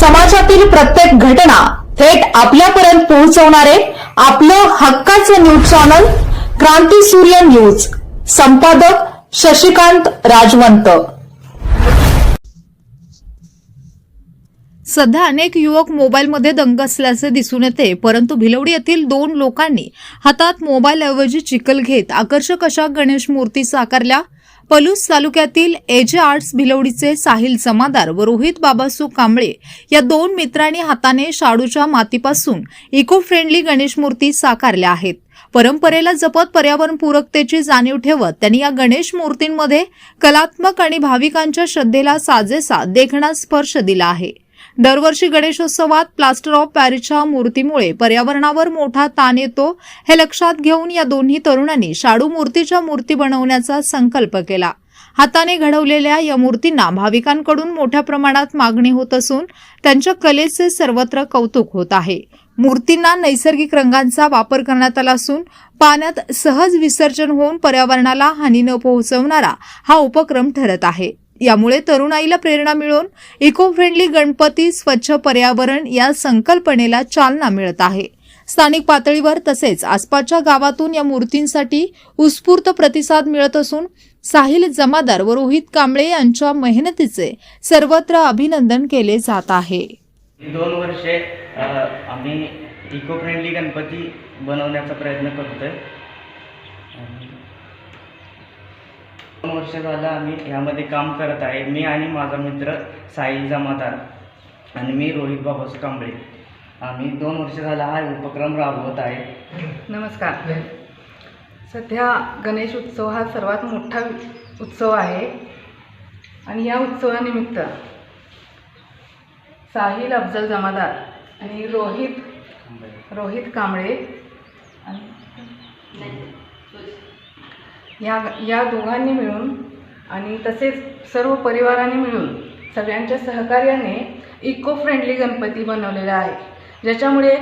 समाजातील प्रत्येक घटना थेट आपल्यापर्यंत पोहोचवणारे आपलं हक्काचं न्यूज चॅनल क्रांती सूर्य न्यूज. संपादक शशिकांत राजवंत. सध्या अनेक युवक मोबाईलमध्ये दंग असल्याचे दिसून येते परंतु भिलवडी येथील दोन लोकांनी हातात मोबाईलऐवजी चिखल घेत आकर्षक अशा गणेश मूर्ती साकारल्या. पलूस तालुक्यातील एजे आर्ट्स भिलवडीचे साहिल जमादार व रोहित बाबासू कांबळे या दोन मित्रांनी हाताने शाडूच्या मातीपासून इको फ्रेंडली गणेश मूर्ती साकारल्या आहेत. परंपरेला जपत पर्यावरणपूरकतेची जाणीव ठेवत त्यांनी या गणेश मूर्तींमध्ये कलात्मक आणि भाविकांच्या श्रद्धेला साजेसा देखणा स्पर्श दिला आहे. दरवर्षी गणेशोत्सवात प्लास्टर ऑफ पॅरिसच्या मूर्तीमुळे पर्यावरणावर मोठा ताण येतो. हे लक्षात घेऊन या दोन्ही तरुणांनी शाडू मूर्तीच्या मूर्ती बनवण्याचा संकल्प केला. हाताने घडवलेल्या या मूर्तींना भाविकांकडून मोठ्या प्रमाणात मागणी होत असून त्यांच्या कलेचे सर्वत्र कौतुक होत आहे. मूर्तींना नैसर्गिक रंगांचा वापर करण्यात आला असून पाण्यात सहज विसर्जन होऊन पर्यावरणाला हानी न पोहोचवणारा हा उपक्रम ठरत आहे. यामुळे तरुणाईला प्रेरणा मिळून इको फ्रेंडली गणपती स्वच्छ पर्यावरण या संकल्पनेला चालना मिळत आहे. स्थानिक पातळीवर तसेच आसपासच्या गावातून या मूर्तींसाठी उत्स्फूर्त प्रतिसाद मिळत असून साहिल जमादार व रोहित कांबळे यांच्या मेहनतीचे सर्वत्र अभिनंदन केले जात आहे. दोन वर्षे आम्ही इको फ्रेंडली गणपती बनवण्याचा प्रयत्न करतोय. दोन वर्ष झालं आम्ही ह्यामध्ये काम करत आहे. मी आणि माझा मित्र साहिल जमादार आणि मी रोहित बाबासू कांबळे आम्ही दोन वर्ष झाला हा उपक्रम राबवत आहे. नमस्कार. सध्या गणेश उत्सव हा सर्वात मोठा उत्सव आहे. आणि या उत्सवानिमित्त साहिल अफजल जमादार आणि रोहित रोहित कांबळे आणि या या दोघांनी मिळून आणि तसेच सर्व परिवाराने मिळून सगळ्यांच्या सहकार्याने इको फ्रेंडली गणपती बनवलेला आहे. ज्याच्यामुळे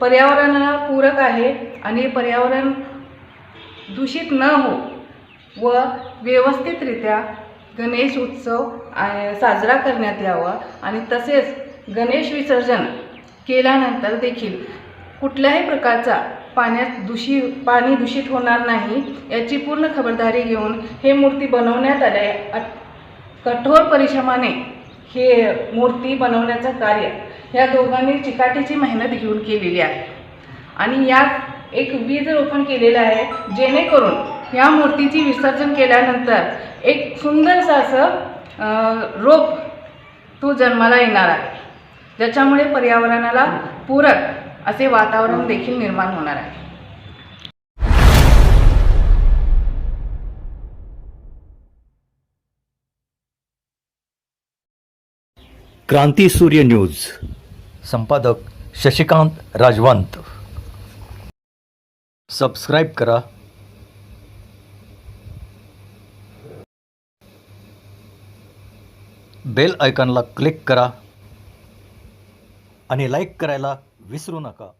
पर्यावरणाला पूरक आहे आणि पर्यावरण दूषित न हो व व्यवस्थितरित्या गणेश उत्सव साजरा करण्यात यावा आणि तसेच गणेश विसर्जन केल्यानंतर देखील कुठल्याही प्रकारचा पाण्यात दूषित पाणी दूषित होणार नाही याची पूर्ण खबरदारी घेऊन हे मूर्ती बनवण्यात आले अट- कठोर परिश्रमाने हे मूर्ती बनवण्याचं कार्य या दोघांनी चिकाटीची मेहनत घेऊन केलेली आहे. आणि यात एक वीज रोपण केलेलं आहे जेणेकरून या मूर्तीची विसर्जन केल्यानंतर एक सुंदरसं असं रोप तो जन्माला येणार आहे. ज्याच्यामुळे पर्यावरणाला पूरक असे वातावरण देखील निर्माण होणार आहे. क्रांती सूर्य न्यूज. संपादक शशिकांत राजवंत. सबस्क्राईब करा. बेल आयकॉनला क्लिक करा. आणि लाईक करायला विसरू नका